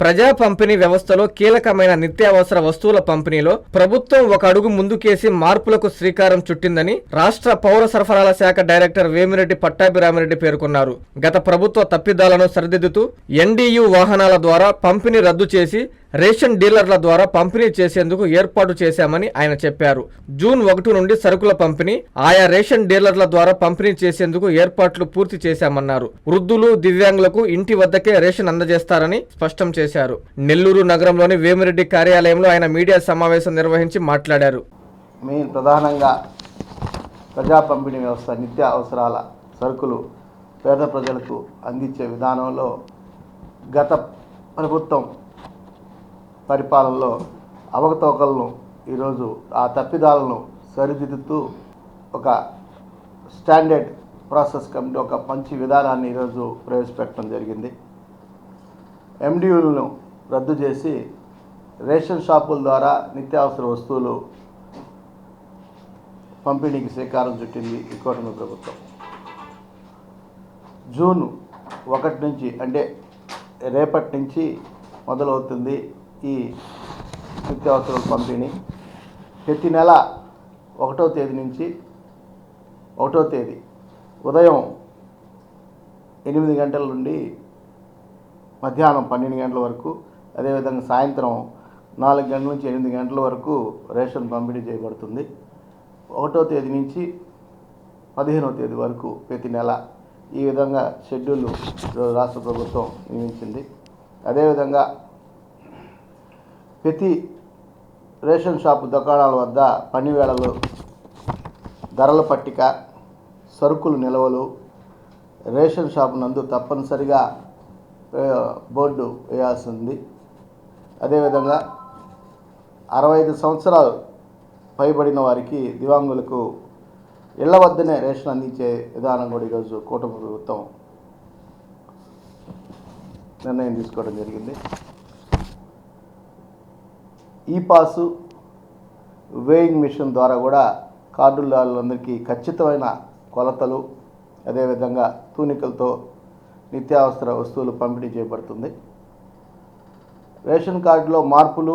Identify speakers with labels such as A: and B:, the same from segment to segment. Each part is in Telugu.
A: ప్రజా పంపిణీ వ్యవస్థలో కీలకమైన నిత్యావసర వస్తువుల పంపిణీలో ప్రభుత్వం ఒక అడుగు ముందుకేసి మార్పులకు శ్రీకారం చుట్టిందని రాష్ట్ర పౌర సరఫరాల శాఖ డైరెక్టర్ వేమిరెడ్డి పట్టాభిరామిరెడ్డి పేర్కొన్నారు. గత ప్రభుత్వ తప్పిదాలను సరిదిద్దుతూ ఎన్డీయూ వాహనాల ద్వారా పంపిణీ రద్దు చేసి రేషన్ డీలర్ల ద్వారా పంపిణీ చేసేందుకు ఏర్పాటు చేశామని ఆయన చెప్పారు. జూన్ ఒకటి నుండి సరుకుల పంపిణీ ఆయా రేషన్ డీలర్ల ద్వారా పంపిణీ చేసేందుకు ఏర్పాట్లు పూర్తి చేశామన్నారు. వృద్ధులు దివ్యాంగులకు ఇంటి వద్దకే రేషన్ అందజేస్తారని స్పష్టం చేశారు. నెల్లూరు నగరంలోని వేమిరెడ్డి కార్యాలయంలో ఆయన మీడియా సమావేశం నిర్వహించి మాట్లాడారు.
B: మెయిన్ ప్రధానంగా ప్రజా పంపిణీ వ్యవస్థ నిత్య అవసరాల సరుకులు పేద ప్రజలకు అందించే విధానంలో గత ప్రభుత్వం పరిపాలనలో అవకతవకలను ఈరోజు ఆ తప్పిదాలను సరిదిద్దుతూ ఒక స్టాండర్డ్ ప్రాసెస్ కమిటీ ఒక మంచి విధానాన్ని ఈరోజు ప్రవేశపెట్టడం జరిగింది. ఎండియూలను రద్దు చేసి రేషన్ షాపుల ద్వారా నిత్యావసర వస్తువులు పంపిణీకి శ్రీకారం చుట్టింది ఈ కూటమి ప్రభుత్వం. జూన్ ఒకటి నుంచి అంటే రేపటి నుంచి మొదలవుతుంది ఈ నిత్యావసరాల పంపిణీ ప్రతి నెల ఒకటో తేదీ నుంచి ఒకటో తేదీ ఉదయం ఎనిమిది గంటల నుండి మధ్యాహ్నం పన్నెండు గంటల వరకు అదేవిధంగా సాయంత్రం నాలుగు గంటల నుంచి ఎనిమిది గంటల వరకు రేషన్ పంపిణీ చేయబడుతుంది. ఒకటో తేదీ నుంచి పదిహేనవ తేదీ వరకు ప్రతి నెల ఈ విధంగా షెడ్యూల్ రాష్ట్ర ప్రభుత్వం నియమించింది. అదేవిధంగా ప్రతి రేషన్ షాపు దుకాణాల వద్ద పనివేళలు ధరల పట్టిక సరుకులు నిల్వలు రేషన్ షాపు నందు తప్పనిసరిగా బోర్డు వేయాల్సి ఉంది అదేవిధంగా అరవై ఐదు సంవత్సరాలు పైబడిన వారికి దివాంగులకు ఇళ్ళ వద్దనే రేషన్ అందించే విధానం కూడా ఈరోజు కూటమి ప్రభుత్వం నిర్ణయం తీసుకోవడం జరిగింది. ఈ పాసు వేయింగ్ మిషన్ ద్వారా కూడా కార్డులందరికీ ఖచ్చితమైన కొలతలు అదేవిధంగా తూనికలతో నిత్యావసర వస్తువులు పంపిణీ చేయబడుతుంది. రేషన్ కార్డులో మార్పులు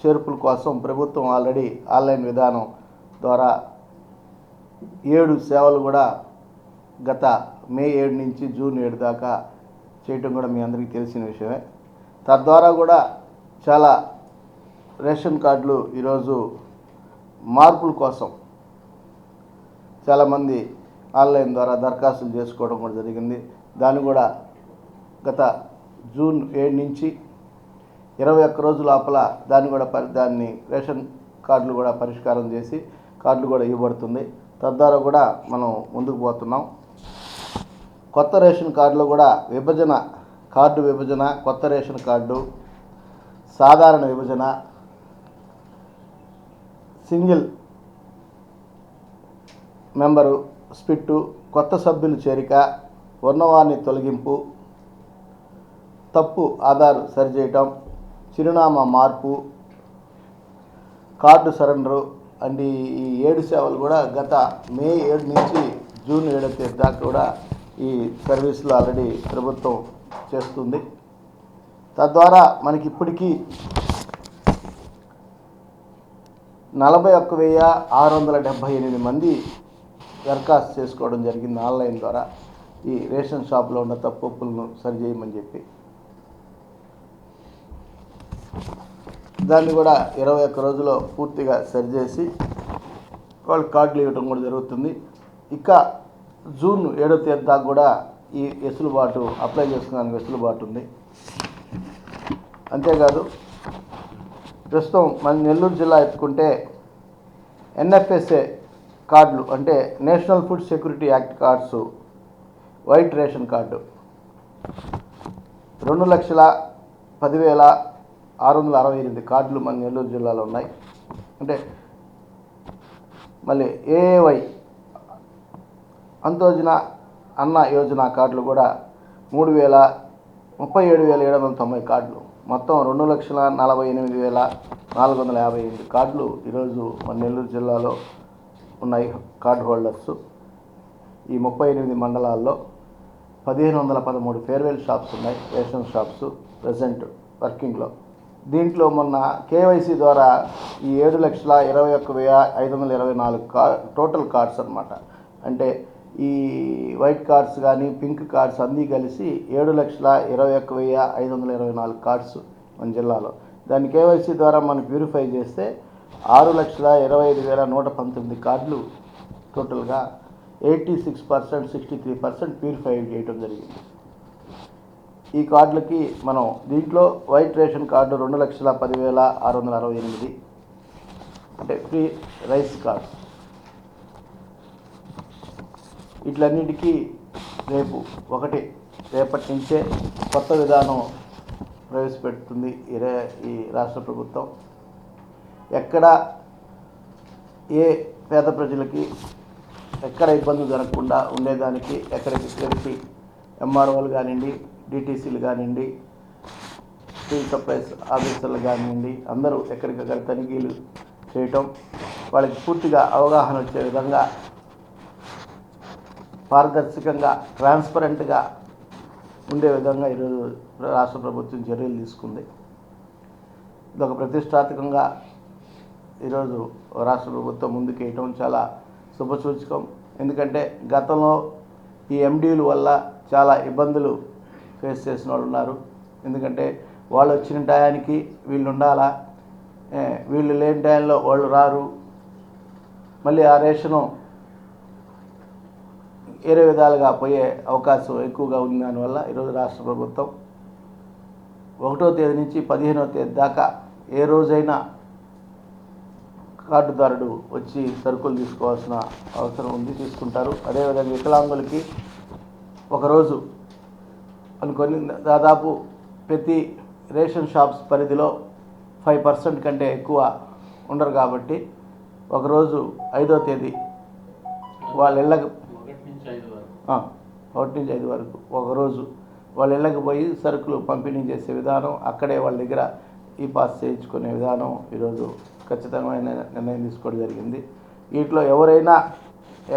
B: చేర్పుల కోసం ప్రభుత్వం ఆల్రెడీ ఆన్లైన్ విధానం ద్వారా ఏడు సేవలు కూడా గత మే ఏడు నుంచి జూన్ ఏడు దాకా చేయటం కూడా మీ అందరికీ తెలిసిన విషయమే. తద్వారా కూడా చాలా రేషన్ కార్డులు ఈరోజు మార్పుల కోసం చాలామంది ఆన్లైన్ ద్వారా దరఖాస్తులు చేసుకోవడం కూడా జరిగింది. దాన్ని కూడా గత జూన్ ఏడు నుంచి ఇరవై ఒక్క రోజు లోపల దాన్ని కూడా పరి దాన్ని రేషన్ కార్డులు కూడా పరిష్కారం చేసి కార్డులు కూడా ఇవ్వబడుతుంది. తద్వారా కూడా మనం ముందుకు పోతున్నాం. కొత్త రేషన్ కార్డులో కూడా విభజన కార్డు విభజన కొత్త రేషన్ కార్డు సాధారణ విభజన సింగిల్ మెంబరు స్పిట్టు కొత్త సభ్యులు చేరిక ఉన్నవారిని తొలగింపు తప్పు ఆధార్ సరిచేయటం చిరునామా మార్పు కార్డు సరెండరు అండ్ ఈ- ఏడు సేవలు కూడా గత మే ఏడు నుంచి జూన్ ఏడో తేదీ దాకా కూడా ఈ సర్వీసులు ఆల్రెడీ ప్రభుత్వం చేస్తుంది. తద్వారా మనకి ఇప్పటికీ నలభై ఒక్క వెయ్యి ఆరు వందల డెబ్భై ఎనిమిది మంది దరఖాస్తు చేసుకోవడం జరిగింది ఆన్లైన్ ద్వారా. ఈ రేషన్ షాప్లో ఉన్న తప్పులను సరిచేయమని చెప్పి. దాన్ని కూడా ఇరవై ఒక్క రోజులో పూర్తిగా సరిచేసి వాళ్ళు కార్డులు ఇవ్వడం కూడా జరుగుతుంది. ఇక జూన్ ఏడో తేదీ దాకా కూడా ఈ వెసులుబాటు అప్లై చేసుకున్నాను వెసులుబాటు ఉంది. అంతేకాదు ప్రస్తుతం మన నెల్లూరు జిల్లా ఎత్తుకుంటే ఎన్ఎఫ్ఎస్ఏ కార్డులు అంటే national food security act cards white ration card. రెండు లక్షల పదివేల ఆరు వందల అరవై ఎనిమిది కార్డులు మన నెల్లూరు జిల్లాలో ఉన్నాయి. అంటే మళ్ళీ ఏఏవై అంతోజన అన్న యోజన కార్డులు కూడా మూడు వేల ముప్పై ఏడు వేల ఏడు వందల తొంభై కార్డులు. మొత్తం రెండు లక్షల నలభై ఎనిమిది వేల నాలుగు వందల యాభై ఎనిమిది కార్డులు ఈరోజు మన నెల్లూరు జిల్లాలో ఉన్నాయి కార్డు హోల్డర్స్. ఈ ముప్పై ఎనిమిది మండలాల్లో పదిహేను వందల పదమూడు ఫేర్వెల్ షాప్స్ ఉన్నాయి రేషన్ షాప్స్ ప్రజెంట్ వర్కింగ్లో. దీంట్లో మొన్న కేవైసీ ద్వారా ఈ ఏడు లక్షల ఇరవై ఒక్క వెయ్యి ఐదు వందల ఇరవై నాలుగు కా టోటల్ కార్డ్స్ అనమాట అంటే ఈ వైట్ కార్డ్స్ కానీ పింక్ కార్డ్స్ అన్నీ కలిసి ఏడు లక్షల ఇరవై ఒక్క వెయ్యి ఐదు వందల ఇరవై నాలుగు కార్డ్స్ మన జిల్లాలో. దాన్ని కేవైసీ ద్వారా మనం ప్యూరిఫై చేస్తే ఆరు లక్షల ఇరవై ఐదు వేల నూట పంతొమ్మిది కార్డులు టోటల్గా eighty six percent sixty three percent purify చేయడం జరిగింది. ఈ కార్డులకి మనం దీంట్లో వైట్ రేషన్ కార్డు రెండు లక్షల పదివేల ఆరు వందల అరవై ఎనిమిది అంటే ఫ్రీ రైస్ కార్డ్స్. వీటిలన్నిటికీ రేపు ఒకటి రేపటి నుంచే కొత్త విధానం ప్రవేశపెడుతుంది ఈ రే ఈ రాష్ట్ర ప్రభుత్వం. ఎక్కడ ఏ పేద ప్రజలకి ఎక్కడ ఇబ్బందులు జరగకుండా ఉండేదానికి ఎక్కడికి ఎంఆర్ఓలు కానివ్వండి డిటీసీలు కానివ్వండి సివిల్ సప్లైస్ ఆఫీసర్లు కానివ్వండి అందరూ ఎక్కడికక్కడ తనిఖీలు చేయటం వాళ్ళకి పూర్తిగా అవగాహన వచ్చే విధంగా పారదర్శకంగా ట్రాన్స్పరెంట్గా ఉండే విధంగా ఈరోజు రాష్ట్ర ప్రభుత్వం చర్యలు తీసుకుంది. ఇదొక ప్రతిష్టాత్మకంగా ఈరోజు రాష్ట్ర ప్రభుత్వం ముందుకేయటం చాలా శుభసూచకం. ఎందుకంటే గతంలో ఈ ఎండీల వల్ల చాలా ఇబ్బందులు ఫేస్ చేసిన వాళ్ళు ఉన్నారు. ఎందుకంటే వాళ్ళు వచ్చిన టయానికి వీళ్ళు ఉండాలా? వీళ్ళు లేని టైంలో వాళ్ళు రారు. మళ్ళీ ఆ రేషను వేరే విధాలుగా పోయే అవకాశం ఎక్కువగా ఉంది. దానివల్ల ఈరోజు రాష్ట్ర ప్రభుత్వం ఒకటో తేదీ నుంచి పదిహేనో తేదీ దాకా ఏ రోజైనా కార్డుదారుడు వచ్చి సరుకులు తీసుకోవాల్సిన అవసరం ఉంది తీసుకుంటారు. అదేవిధంగా వికలాంగులకి ఒకరోజు అనుకొని దాదాపు ప్రతి రేషన్ షాప్స్ పరిధిలో ఫైవ్ పర్సెంట్ కంటే ఎక్కువ ఉండరు కాబట్టి ఒకరోజు ఐదో తేదీ వాళ్ళ ఇళ్ళ ఒకటి నుంచి ఐదు వరకు. ఒకరోజు వాళ్ళ ఇళ్ళకి పోయి సరుకులు పంపిణీ చేసే విధానం అక్కడే వాళ్ళ దగ్గర ఈ పాస్ చేయించుకునే విధానం ఈరోజు ఖచ్చితమైన నిర్ణయం తీసుకోవడం జరిగింది. వీటిలో ఎవరైనా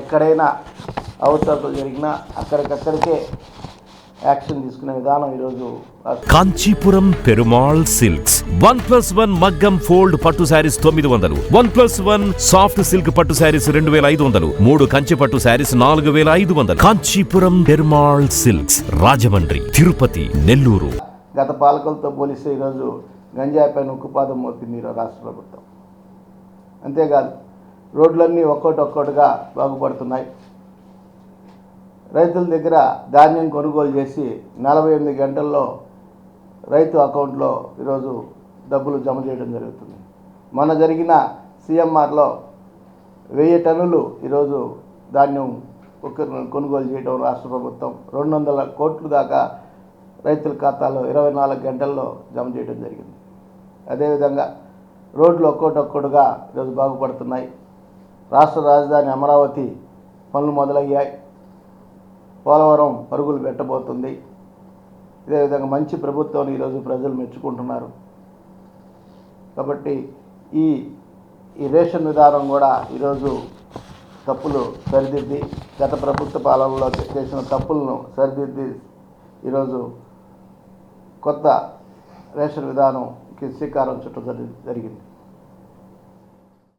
B: ఎక్కడైనా అవసరాలు జరిగినా అక్కడికక్కడికే యాక్షన్ తీసుకునే విధానం ఈరోజు
C: Kanchipuram Perumal silks. One plus one మగ్గం ఫోల్డ్ పట్టు శారీస్ తొమ్మిది వందలు. One plus one soft silk పట్టు శారీస్ రెండు వేల ఐదు వందలు. మూడు కంచి పట్టు శారీస్ నాలుగు వేల ఐదు వందలు. కాంచీపురం పెరుమాళ్ సిల్క్స్ రాజమండ్రి తిరుపతి నెల్లూరు.
B: గత పాలకులతో పోలిస్తే ఈరోజు గంజాయి పైన ఉక్కుపాదం మోపింది ఈరోజు రాష్ట్ర ప్రభుత్వం. అంతేకాదు రోడ్లన్నీ ఒక్కోటి ఒక్కోటిగా బాగుపడుతున్నాయి. రైతుల దగ్గర ధాన్యం కొనుగోలు చేసి నలభై ఎనిమిది గంటల్లో రైతు అకౌంట్లో ఈరోజు డబ్బులు జమ చేయడం జరుగుతుంది. మొన్న జరిగిన సిఎంఆర్లో వెయ్యి టన్నులు ఈరోజు ధాన్యం కొనుగోలు చేయడం రాష్ట్ర ప్రభుత్వం రెండు వందల కోట్లు దాకా రైతుల ఖాతాలో ఇరవై నాలుగు గంటల్లో జమ చేయడం జరిగింది. అదేవిధంగా రోడ్లు ఒక్కోటొక్కడుగా ఈరోజు బాగుపడుతున్నాయి. రాష్ట్ర రాజధాని అమరావతి పనులు మొదలయ్యాయి. పోలవరం పరుగులు పెట్టబోతుంది. ఇదే మంచి ప్రభుత్వాన్ని ఈరోజు ప్రజలు మెచ్చుకుంటున్నారు. కాబట్టి ఈ ఈ రేషన్ విధానం కూడా ఈరోజు తప్పులు సరిదిద్ది గత ప్రభుత్వ పాలనలో చేసిన తప్పులను సరిదిద్ది ఈరోజు కొత్త రేషన్ విధానంకి శ్రీకారం చుట్టూ జరిగింది.